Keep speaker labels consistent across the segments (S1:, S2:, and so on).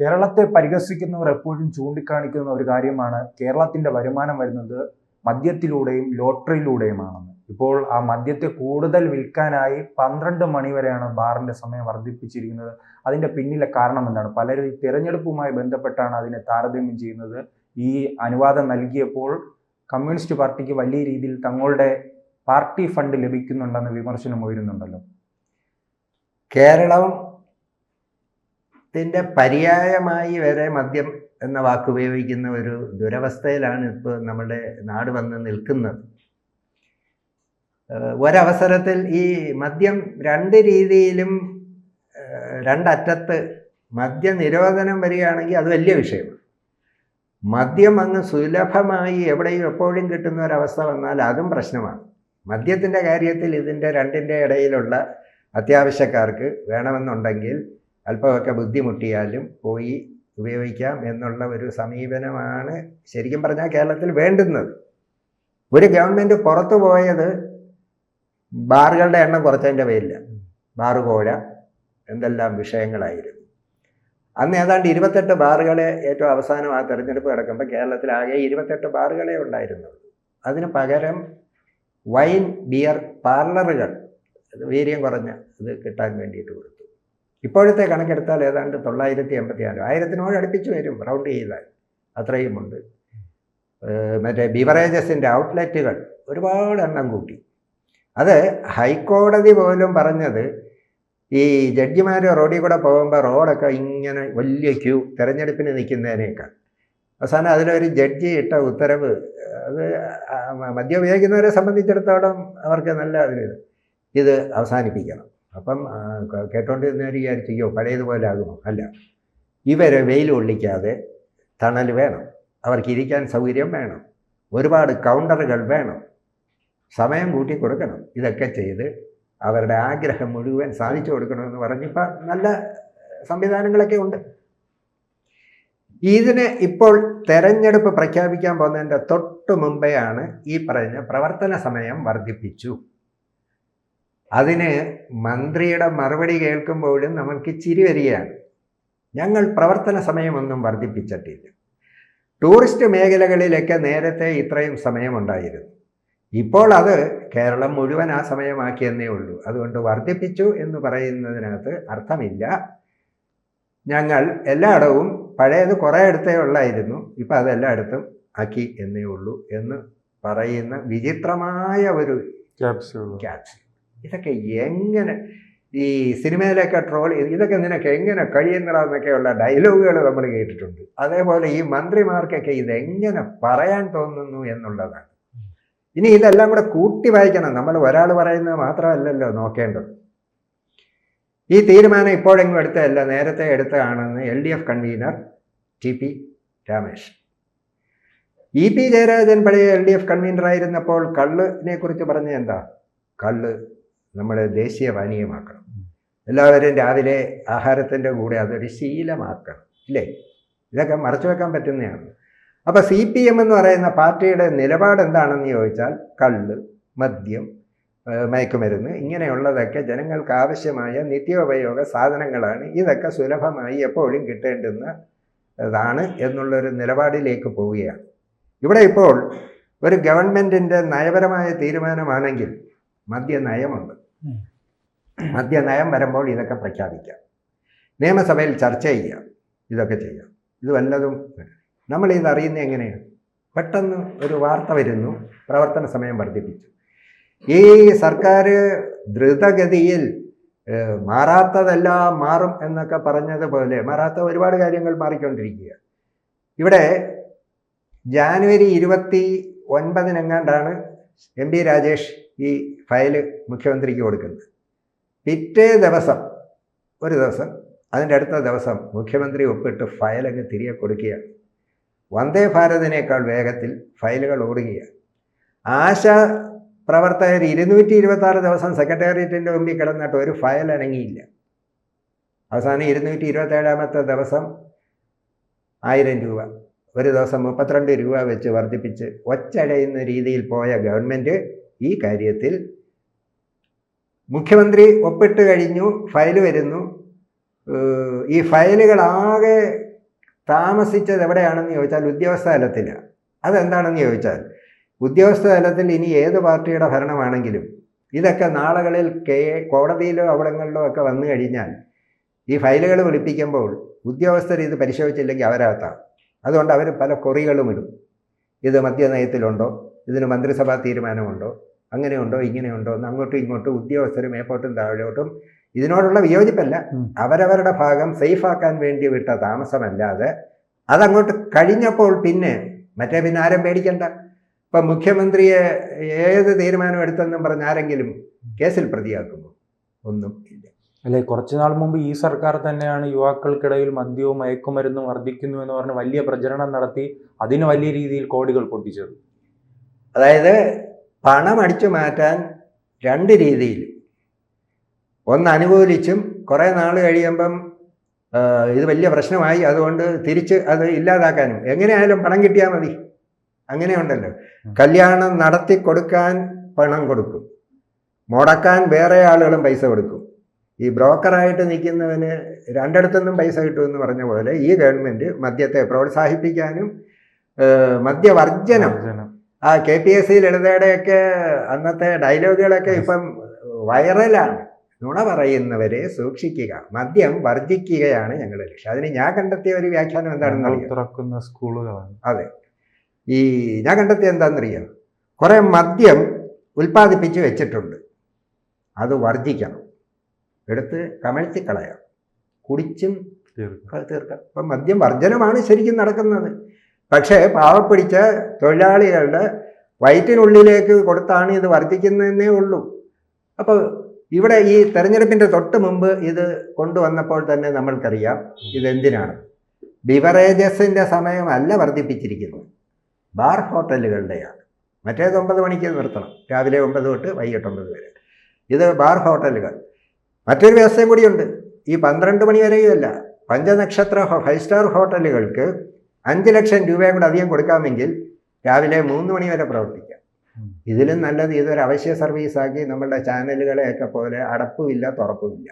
S1: കേരളത്തെ പരിഹസിക്കുന്നവർ എപ്പോഴും ചൂണ്ടിക്കാണിക്കുന്ന ഒരു കാര്യമാണ് കേരളത്തിന്റെ വരുമാനം വരുന്നത് മദ്യത്തിലൂടെയും ലോട്ടറിയിലൂടെയുമാണെന്ന്. ഇപ്പോൾ ആ മദ്യത്തെ കൂടുതൽ വിൽക്കാനായി പന്ത്രണ്ട് മണി വരെയാണ് ബാറിന്റെ സമയം വർദ്ധിപ്പിച്ചിരിക്കുന്നത്. അതിന്റെ പിന്നിലെ കാരണം എന്താണ്? പലരും ഈ തിരഞ്ഞെടുപ്പുമായി ബന്ധപ്പെട്ടാണ് അതിനെ താരതമ്യം ചെയ്യുന്നത്. ഈ അനുവാദം നൽകിയപ്പോൾ കമ്മ്യൂണിസ്റ്റ് പാർട്ടിക്ക് വലിയ രീതിയിൽ തങ്ങളുടെ പാർട്ടി ഫണ്ട് ലഭിക്കുന്നുണ്ടെന്ന് വിമർശനം ഉയരുന്നുണ്ടല്ലോ.
S2: കേരളത്തിന്റെ പര്യായമായി വരെ മദ്യം എന്ന വാക്ക് ഉപയോഗിക്കുന്ന ഒരു ദുരവസ്ഥയിലാണ് ഇപ്പോൾ നമ്മുടെ നാട് വന്ന് നിൽക്കുന്നത്. ഒരവസരത്തിൽ ഈ മദ്യം രണ്ട് രീതിയിലും രണ്ടറ്റത്ത് മദ്യനിരോധനം വരികയാണെങ്കിൽ അത് വലിയ വിഷയമാണ്. മദ്യം അങ്ങ് സുലഭമായി എവിടെയും എപ്പോഴും കിട്ടുന്ന ഒരവസ്ഥ വന്നാൽ അതും പ്രശ്നമാണ്. മദ്യത്തിന്റെ കാര്യത്തിൽ ഇതിന്റെ രണ്ടിന്റെ ഇടയിലുള്ള അത്യാവശ്യക്കാർക്ക് വേണമെന്നുണ്ടെങ്കിൽ അല്പമൊക്കെ ബുദ്ധിമുട്ടിയാലും പോയി ഉപയോഗിക്കാം എന്നുള്ള ഒരു സമീപനമാണ് ശരിക്കും പറഞ്ഞാൽ കേരളത്തിൽ വേണ്ടുന്നത്. ഒരു ഗവൺമെന്റ് പുറത്തു പോയത് ബാറുകളുടെ എണ്ണം കുറച്ചതിന്റെ പേരില്ല ബാറുകോഴ എന്തെല്ലാം വിഷയങ്ങളായിരുന്നു. അന്ന് ഏതാണ്ട് ഇരുപത്തെട്ട് ബാറുകളെ ഏറ്റവും അവസാനം ആ തെരഞ്ഞെടുപ്പ് കിടക്കുമ്പോൾ കേരളത്തിൽ ആകെ ഇരുപത്തെട്ട് ബാറുകളെ ഉണ്ടായിരുന്നുള്ളൂ. അതിന് പകരം വൈൻ ബിയർ പാർലറുകൾ വീര്യം കുറഞ്ഞ ഇത് കിട്ടാൻ വേണ്ടിയിട്ട് കൊടുത്തു. ഇപ്പോഴത്തെ കണക്കെടുത്താൽ ഏതാണ്ട് തൊള്ളായിരത്തി എൺപത്തി നാല് ആയിരത്തിനോട് അടുപ്പിച്ച് വരും റൗണ്ട് ചെയ്താൽ. അത്രയുമുണ്ട്. മറ്റേ ബിവറേജസിന്റെ ഔട്ട്ലെറ്റുകൾ ഒരുപാട് എണ്ണം കൂട്ടി. അത് ഹൈക്കോടതി പോലും പറഞ്ഞത് ഈ ജഡ്ജിമാർ റോഡിൽ കൂടെ പോകുമ്പോൾ റോഡൊക്കെ ഇങ്ങനെ വലിയ ക്യൂ തിരഞ്ഞെടുപ്പിന് നിൽക്കുന്നതിനേക്കാൾ. അവസാനം അതിലൊരു ജഡ്ജി ഇട്ട ഉത്തരവ് അത് മദ്യം ഉപയോഗിക്കുന്നവരെ സംബന്ധിച്ചിടത്തോളം അവർക്ക് നല്ല ഒരു ഇത് അവസാനിപ്പിക്കണം. അപ്പം കേട്ടോണ്ടിരുന്നവർ വിചാരിച്ചു പഴയതുപോലെ ആകുമോ അല്ല. ഇവരെ വെയിൽ കൊള്ളിക്കാതെ തണൽ വേണം. അവർക്ക് ഇരിക്കാൻ സൗകര്യം വേണം. ഒരുപാട് കൗണ്ടറുകൾ വേണം. സമയം കൂട്ടി കൊടുക്കണം. ഇതൊക്കെ ചെയ്ത് അവരുടെ ആഗ്രഹം മുഴുവൻ സാധിച്ചു കൊടുക്കണമെന്ന് പറഞ്ഞിപ്പോൾ നല്ല സംവിധാനങ്ങളൊക്കെ ഉണ്ട്. ഇതിന് ഇപ്പോൾ തെരഞ്ഞെടുപ്പ് പ്രഖ്യാപിക്കാൻ പോകുന്നതിന്റെ തൊട്ട് മുമ്പെയാണ് ഈ പറഞ്ഞ പ്രവർത്തന സമയം വർദ്ധിപ്പിച്ചു. അതിന് മന്ത്രിയുടെ മറുപടി കേൾക്കുമ്പോഴും നമുക്ക് ചിരി വരികയാണ്. ഞങ്ങൾ പ്രവർത്തന സമയമൊന്നും വർദ്ധിപ്പിച്ചിട്ടില്ല. ടൂറിസ്റ്റ് മേഖലകളിലൊക്കെ നേരത്തെ ഇത്രയും സമയമുണ്ടായിരുന്നു. ഇപ്പോൾ അത് കേരളം മുഴുവൻ ആ സമയമാക്കിയെന്നേ ഉള്ളൂ. അതുകൊണ്ട് വർദ്ധിപ്പിച്ചു എന്ന് പറയുന്നതിനകത്ത് അർത്ഥമില്ല. ഞങ്ങൾ എല്ലായിടവും പഴയത് കുറേ അടുത്തേ ഉള്ളായിരുന്നു. ഇപ്പം അതെല്ലായിടത്തും ആക്കി എന്നേ ഉള്ളൂ എന്ന് പറയുന്ന വിചിത്രമായ ഒരു ക്യാച്ച് ഇതൊക്കെ എങ്ങനെ ഈ സിനിമയിലൊക്കെ ട്രോൾ ഇതൊക്കെ നിനക്ക് എങ്ങനെ കഴിയുന്നതെന്നൊക്കെയുള്ള ഡയലോഗുകൾ നമ്മൾ കേട്ടിട്ടുണ്ട്. അതേപോലെ ഈ മന്ത്രിമാർക്കൊക്കെ ഇതെങ്ങനെ പറയാൻ തോന്നുന്നു എന്നുള്ളതാണ്. ഇനി ഇതെല്ലാം കൂടെ കൂട്ടി വായിക്കണം. നമ്മൾ ഒരാൾ പറയുന്നത് മാത്രമല്ലല്ലോ നോക്കേണ്ടത്. ഈ തീരുമാനം ഇപ്പോഴെങ്കിലും എടുത്തതല്ല. നേരത്തെ എടുത്തതാണെന്ന് L D F convener T P Ramesh. E P Jayarajan പഴയ എൽ ഡി എഫ് കൺവീനറായിരുന്നപ്പോൾ കള്ളിനെ കുറിച്ച് പറഞ്ഞ എന്താ? കള്ള്. നമ്മുടെ ദേശീയ പാനീയമാക്കണം എല്ലാവരും രാവിലെ ആഹാരത്തിന്റെ കൂടെ അതൊരു ശീലമാക്കണം ഇല്ലേ? ഇതൊക്കെ മറച്ചു വെക്കാൻ പറ്റുന്നതാണ്. അപ്പോൾ സി പി എം എന്ന് പറയുന്ന പാർട്ടിയുടെ നിലപാട് എന്താണെന്ന് ചോദിച്ചാൽ കള്ള് മദ്യം മയക്കുമരുന്ന് ഇങ്ങനെയുള്ളതൊക്കെ ജനങ്ങൾക്ക് ആവശ്യമായ നിത്യോപയോഗ സാധനങ്ങളാണ്. ഇതൊക്കെ സുലഭമായി എപ്പോഴും കിട്ടേണ്ടുന്ന ഇതാണ് എന്നുള്ളൊരു നിലപാടിലേക്ക് പോവുകയാണ്. ഇവിടെ ഇപ്പോൾ ഒരു ഗവൺമെന്റിന്റെ നയപരമായ തീരുമാനമാണെങ്കിൽ മദ്യനയമുണ്ട്.
S1: ഉം.
S2: മദ്യനയം വരുമ്പോൾ ഇതൊക്കെ പ്രഖ്യാപിക്കാം. നിയമസഭയിൽ ചർച്ച ചെയ്യാം. ഇതൊക്കെ ചെയ്യാം. ഇത് വല്ലതും നമ്മൾ ഇത് അറിയുന്നത് എങ്ങനെയാണ്? പെട്ടെന്ന് ഒരു വാർത്ത വരുന്നു. പ്രവർത്തന സമയം വർദ്ധിപ്പിച്ചു. ഈ സർക്കാർ ദ്രുതഗതിയിൽ മാറാത്തതെല്ലാം മാറും എന്നൊക്കെ പറഞ്ഞതുപോലെ മാറാത്ത ഒരുപാട് കാര്യങ്ങൾ മാറിക്കൊണ്ടിരിക്കുക ഇവിടെ ജാനുവരി ഇരുപത്തി ഒൻപതിനെങ്ങാണ്ടാണ് എം ഡി രാജേഷ് ഈ ഫയൽ മുഖ്യമന്ത്രിക്ക് കൊടുക്കുന്നത്. പിറ്റേ ദിവസം ഒരു ദിവസം അതിന്റെ അടുത്ത ദിവസം മുഖ്യമന്ത്രി ഒപ്പിട്ട് ഫയലങ്ങ് തിരികെ കൊടുക്കുകയാണ്. വന്ദേ ഭാരതിനേക്കാൾ വേഗത്തിൽ ഫയലുകൾ ഓടുകയാണ്. ആശ പ്രവർത്തകർ ഇരുന്നൂറ്റി ഇരുപത്തി ആറ് ദിവസം സെക്രട്ടേറിയറ്റിന്റെ മുമ്പിൽ കിടന്നിട്ട് ഒരു ഫയൽ അനങ്ങിയില്ല. അവസാനം ഇരുന്നൂറ്റി ഇരുപത്തേഴാമത്തെ ദിവസം ആയിരം രൂപ. ഒരു ദിവസം മുപ്പത്തിരണ്ട് രൂപ വെച്ച് വർദ്ധിപ്പിച്ച് ഒച്ചടയുന്ന രീതിയിൽ പോയ ഗവൺമെന്റ് ഈ കാര്യത്തിൽ മുഖ്യമന്ത്രി ഒപ്പിട്ട് കഴിഞ്ഞു ഫയൽ വരുന്നു. ഈ ഫയലുകളാകെ താമസിച്ചത് എവിടെയാണെന്ന് ചോദിച്ചാൽ ഉദ്യോഗസ്ഥ തലത്തിലാണ് അതെന്താണെന്ന് ചോദിച്ചാൽ ഉദ്യോഗസ്ഥ തലത്തിൽ ഇനി ഏത് പാർട്ടിയുടെ ഭരണമാണെങ്കിലും ഇതൊക്കെ നാളുകളിൽ കെ കോടതിയിലോ അവിടങ്ങളിലോ ഒക്കെ വന്നു കഴിഞ്ഞാൽ ഈ ഫയലുകൾ വിളിപ്പിക്കുമ്പോൾ ഉദ്യോഗസ്ഥർ ഇത് പരിശോധിച്ചില്ലെങ്കിൽ അവരകത്താണ് അതുകൊണ്ട് അവർ പല കൊറികളും ഇടും. ഇത് മദ്യനയത്തിലുണ്ടോ? ഇതിന് മന്ത്രിസഭാ തീരുമാനമുണ്ടോ? അങ്ങനെയുണ്ടോ? ഇങ്ങനെയുണ്ടോ? എന്ന് അങ്ങോട്ടും ഇങ്ങോട്ടും ഉദ്യോഗസ്ഥർ മേപ്പോട്ടും താഴോട്ടും ഇതിനോടുള്ള വിയോജിപ്പല്ല. അവരവരുടെ ഭാഗം സേഫാക്കാൻ വേണ്ടി വിട്ട താമസമല്ലാതെ അതങ്ങോട്ട് കഴിഞ്ഞപ്പോൾ പിന്നെ മറ്റേ പിന്നെ ആരും പേടിക്കണ്ട. ഇപ്പം മുഖ്യമന്ത്രിയെ ഏത് തീരുമാനം എടുത്തെന്നും പറഞ്ഞ് ആരെങ്കിലും കേസിൽ പ്രതിയാക്കുമോ? ഒന്നും ഇല്ല.
S1: അല്ലെ? കുറച്ചു നാൾ മുമ്പ് ഈ സർക്കാർ തന്നെയാണ് യുവാക്കൾക്കിടയിൽ മദ്യവും മയക്കുമരുന്നും വർദ്ധിക്കുന്നു എന്ന് പറഞ്ഞ് വലിയ പ്രചരണം നടത്തി അതിന് വലിയ രീതിയിൽ കോടികൾ പൊട്ടിച്ചത്.
S2: അതായത് പണം അടിച്ചു മാറ്റാൻ രണ്ട് രീതിയിൽ. ഒന്ന് അനുകൂലിച്ചും കുറേ നാൾ കഴിയുമ്പം ഇത് വലിയ പ്രശ്നമായി. അതുകൊണ്ട് തിരിച്ച് അത് ഇല്ലാതാക്കാനും. എങ്ങനെയായാലും പണം കിട്ടിയാൽ മതി. അങ്ങനെയുണ്ടല്ലോ. കല്യാണം നടത്തി കൊടുക്കാൻ പണം കൊടുക്കും. മുടക്കാൻ വേറെ ആളുകളും പൈസ കൊടുക്കും. ഈ ബ്രോക്കറായിട്ട് നിൽക്കുന്നവന് രണ്ടിടത്തുനിന്നും പൈസ കിട്ടുമെന്ന് പറഞ്ഞ പോലെ ഈ ഗവൺമെന്റ് മദ്യത്തെ പ്രോത്സാഹിപ്പിക്കാനും മദ്യവർജനം ആ കെ പി എസ് സി ലളിതയുടെയൊക്കെ അന്നത്തെ ഡയലോഗുകളൊക്കെ ഇപ്പം വൈറലാണ്. നുണ പറയുന്നവരെ സൂക്ഷിക്കുക. മദ്യം വർജിക്കുകയാണ് ഞങ്ങളുടെ ലക്ഷ്യം. അതിന് ഞാൻ കണ്ടെത്തിയ ഒരു വ്യാഖ്യാനം എന്താണെന്ന്
S1: തുറക്കുന്ന സ്കൂളുകളാണ്.
S2: അതെ. ഈ ഞാൻ കണ്ടെത്തിയ എന്താണെന്നറിയാം? കുറേ മദ്യം ഉൽപ്പാദിപ്പിച്ച് വെച്ചിട്ടുണ്ട്. അത് വർജിക്കണം എടുത്ത് കമഴ്ത്തി കളയാം. കുടിച്ചും
S1: തീർക്കും.
S2: അപ്പം മദ്യം വർജനമാണ് ശരിക്കും നടക്കുന്നത്. പക്ഷേ പാവപ്പിടിച്ച തൊഴിലാളികളുടെ വയറ്റിനുള്ളിലേക്ക് കൊടുത്താണ് ഇത് വർദ്ധിക്കുന്നതെന്നേ ഉള്ളൂ. അപ്പോൾ ഇവിടെ ഈ തെരഞ്ഞെടുപ്പിന്റെ തൊട്ട് മുമ്പ് ഇത് കൊണ്ടുവന്നപ്പോൾ തന്നെ നമ്മൾക്കറിയാം ഇതെന്തിനാണ്. ബിവറേജസിന്റെ സമയമല്ല വർദ്ധിപ്പിച്ചിരിക്കുന്നത്. ബാർ ഹോട്ടലുകളുടെയാണ്. മറ്റേത് ഒമ്പത് മണിക്ക് നിർത്തണം. രാവിലെ ഒമ്പത് തൊട്ട് വൈകിട്ട് ഒമ്പത് വരെ. ഇത് ബാർ ഹോട്ടലുകൾ. മറ്റൊരു വ്യവസ്ഥയും കൂടിയുണ്ട്. ഈ പന്ത്രണ്ട് മണി വരെയുമല്ല പഞ്ചനക്ഷത്ര ഫൈവ് സ്റ്റാർ ഹോട്ടലുകൾക്ക് അഞ്ച് ലക്ഷം രൂപയും കൂടെ അധികം കൊടുക്കാമെങ്കിൽ രാവിലെ മൂന്ന് മണി വരെ പ്രവർത്തിക്കാം. ഇതിലും നല്ലത് ഇതൊരു അവശ്യ സർവീസാക്കി നമ്മളുടെ ചാനലുകളെയൊക്കെ പോലെ അടപ്പുമില്ല തുറപ്പുമില്ല.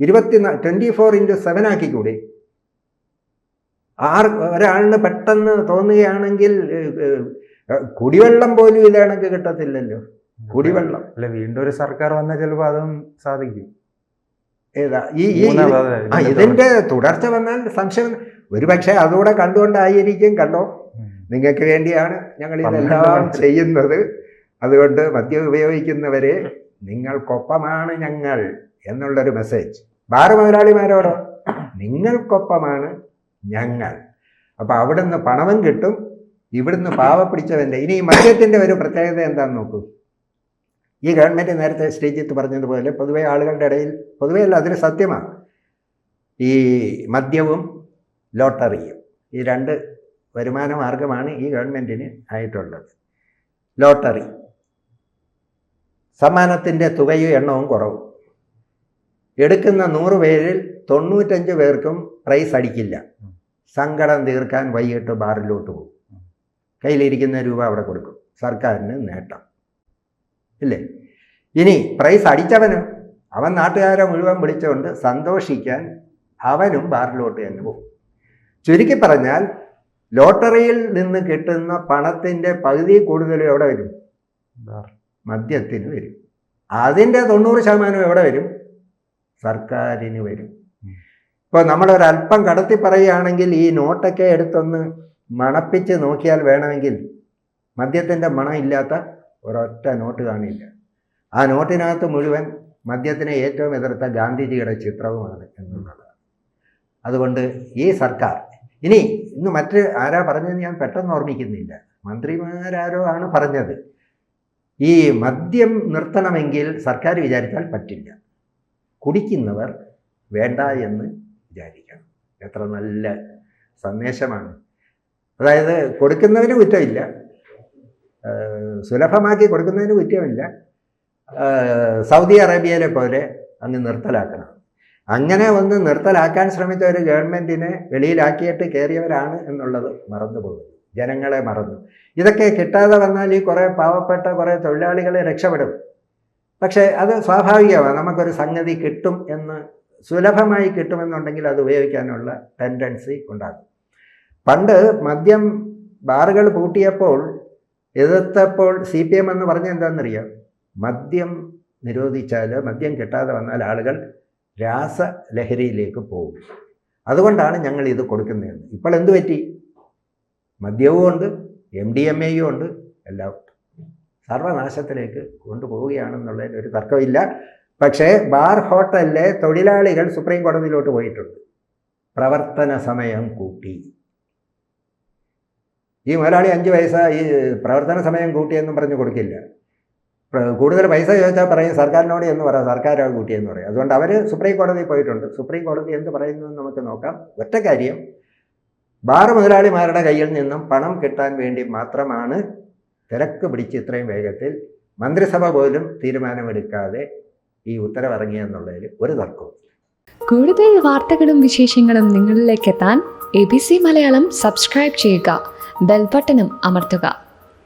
S2: ഇരുപത്തി ട്വന്റി ഫോർ ഇന്റു സെവൻ ആക്കിക്കൂടി? ആർ ഒരാളിന് പെട്ടെന്ന് തോന്നുകയാണെങ്കിൽ കുടിവെള്ളം പോലും ഇത് കണക്ക് കിട്ടത്തില്ലല്ലോ. കുടിവെള്ളം.
S1: അല്ല വീണ്ടും ഒരു സർക്കാർ വന്നാൽ ചിലപ്പോൾ അതും സാധിക്കും.
S2: ഏതാ? ഈ ആ ഇതിന്റെ തുടർച്ച വന്നാൽ സംശയം ഒരു പക്ഷേ അതുകൂടെ കണ്ടുകൊണ്ടായിരിക്കും കണ്ടോ. നിങ്ങൾക്ക് വേണ്ടിയാണ് ഞങ്ങൾ ഇതെല്ലാം ചെയ്യുന്നത്. അതുകൊണ്ട് മദ്യം ഉപയോഗിക്കുന്നവരെ നിങ്ങൾക്കൊപ്പമാണ് ഞങ്ങൾ എന്നുള്ളൊരു മെസ്സേജ് ബാറ് മുതലാളിമാരോടോ? നിങ്ങൾക്കൊപ്പമാണ് ഞങ്ങൾ. അപ്പോൾ അവിടുന്ന് പണവും കിട്ടും ഇവിടുന്ന് പാവപ്പിടിച്ചവന്റെ ഇനി ഈ മദ്യത്തിന്റെ ഒരു പ്രത്യേകത എന്താണെന്ന് നോക്കൂ. ഈ ഗവൺമെന്റ് നേരത്തെ ശ്രീജിത്ത് പറഞ്ഞതുപോലെ പൊതുവെ ആളുകളുടെ ഇടയിൽ പൊതുവെ അല്ല അതിന് സത്യമാണ്. ഈ മദ്യവും ലോട്ടറിയും ഈ രണ്ട് വരുമാന മാർഗമാണ് ഈ ഗവൺമെന്റിന് ആയിട്ടുള്ളത്. ലോട്ടറി. സമ്മാനത്തിന്റെ തുകയും എണ്ണവും കുറവും. എടുക്കുന്ന നൂറ് പേരിൽ തൊണ്ണൂറ്റഞ്ച് പേർക്കും പ്രൈസ് അടിക്കില്ല. സങ്കടം തീർക്കാൻ വൈകിട്ട് ബാറിലോട്ട് പോകും. കയ്യിലിരിക്കുന്ന രൂപ അവിടെ കൊടുക്കും. സർക്കാരിന് നേട്ടം. ഇല്ലേ? ഇനി പ്രൈസ് അടിച്ചവന്? അവൻ നാട്ടുകാരെ മുഴുവൻ വിളിച്ചുകൊണ്ട് സന്തോഷിക്കാൻ അവനും ബാറിലോട്ട് തന്നെ പോകും ചുരുക്കി പറഞ്ഞാൽ ലോട്ടറിയിൽ നിന്ന് കിട്ടുന്ന പണത്തിന്റെ പകുതി കൂടുതലും എവിടെ വരും. മദ്യത്തിന് വരും. അതിന്റെ തൊണ്ണൂറ് ശതമാനം എവിടെ വരും? സർക്കാരിന് വരും. ഇപ്പോൾ നമ്മളൊരല്പം കടത്തി പറയുകയാണെങ്കിൽ ഈ നോട്ടൊക്കെ എടുത്തൊന്ന് മണപ്പിച്ച് നോക്കിയാൽ വേണമെങ്കിൽ മദ്യത്തിന്റെ മണം ഇല്ലാത്ത ഒരൊറ്റ നോട്ട് കാണില്ല. ആ നോട്ടിനകത്ത് മുഴുവൻ മദ്യത്തിനെ ഏറ്റവും എതിർത്ത ഗാന്ധിജിയുടെ ചിത്രവുമാണ് എന്നുള്ളത്. അതുകൊണ്ട് ഈ സർക്കാർ ഇനി ഇന്ന് മറ്റ് ആരാ പറഞ്ഞത് ഞാൻ പെട്ടെന്ന് ഓർമ്മിക്കുന്നില്ല. മന്ത്രിമാരാരോ ആണ് പറഞ്ഞത്. ഈ മദ്യം നിർത്തണമെങ്കിൽ സർക്കാർ വിചാരിച്ചാൽ പറ്റില്ല. കുടിക്കുന്നവർ വേണ്ട എന്ന് വിചാരിക്കണം. എത്ര നല്ല സന്ദേശമാണ്. അതായത് കൊടുക്കുന്നവന് കുറ്റമില്ല. സുലഭമാക്കി കൊടുക്കുന്നതിന് കുറ്റമില്ല. സൗദി അറേബ്യയിലെ പോലെ അങ്ങ് നിർത്തലാക്കണം. അങ്ങനെ ഒന്ന് നിർത്തലാക്കാൻ ശ്രമിച്ച ഒരു ഗവൺമെന്റിനെ വെളിയിലാക്കിയിട്ട് കയറിയവരാണ് എന്നുള്ളത് മറന്നുപോകും ജനങ്ങളെ മറന്നു. ഇതൊക്കെ കിട്ടാതെ വന്നാൽ ഈ കുറേ പാവപ്പെട്ട കുറേ തൊഴിലാളികളെ രക്ഷപ്പെടും. പക്ഷേ അത് സ്വാഭാവികമാണ്. നമുക്കൊരു സംഗതി കിട്ടും എന്ന് സുലഭമായി കിട്ടുമെന്നുണ്ടെങ്കിൽ അത് ഉപയോഗിക്കാനുള്ള ടെൻഡൻസി ഉണ്ടാകും. പണ്ട് മദ്യം ബാറുകൾ പൂട്ടിയപ്പോൾ എതിർത്തപ്പോൾ സി പി എം എന്ന് പറഞ്ഞ എന്താണെന്നറിയാം? മദ്യം നിരോധിച്ചാൽ മദ്യം കിട്ടാതെ വന്നാൽ ആളുകൾ രാസലഹരിയിലേക്ക് പോകും. അതുകൊണ്ടാണ് ഞങ്ങൾ ഇത് കൊടുക്കുന്നതെന്ന്. ഇപ്പോൾ എന്ത് പറ്റി? മദ്യവും ഉണ്ട് എം ഡി എം എയും ഉണ്ട് എല്ലാം. സർവനാശത്തിലേക്ക് കൊണ്ടുപോവുകയാണെന്നുള്ളതിൽ ഒരു തർക്കമില്ല. പക്ഷേ ബാർ ഹോട്ടലിലെ തൊഴിലാളികൾ സുപ്രീം കോടതിയിലോട്ട് പോയിട്ടുണ്ട്. പ്രവർത്തന സമയം കൂട്ടി. ഈ മുതലാളി അഞ്ച് പൈസ ഈ പ്രവർത്തന സമയം കൂട്ടിയെന്നും പറഞ്ഞ് കൊടുക്കില്ല. കൂടുതൽ പൈസ ചോദിച്ചാൽ പറയും സർക്കാരിനോട് എന്ന് പറയാം സർക്കാരോ കൂട്ടിയെന്ന് പറയും. അതുകൊണ്ട് അവർ സുപ്രീം കോടതിയിൽ പോയിട്ടുണ്ട്. സുപ്രീം കോടതി എന്ത് പറയുന്നു നമുക്ക് നോക്കാം. ഒറ്റ കാര്യം ബാർ മുതലാളിമാരുടെ കയ്യിൽ നിന്നും പണം കിട്ടാൻ വേണ്ടി മാത്രമാണ് തിരക്ക് പിടിച്ച് ഇത്രയും വേഗത്തിൽ മന്ത്രിസഭ പോലും തീരുമാനമെടുക്കാതെ ഈ ഉത്തരവിറങ്ങിയെന്നുള്ളതിൽ ഒരു തർക്കവും
S3: കൂടുതൽ വാർത്തകളും വിശേഷങ്ങളും നിങ്ങളിലേക്ക് എത്താൻ A B C Malayalam subscribe ചെയ്യുക. ബെൽബട്ടനും അമർത്തുക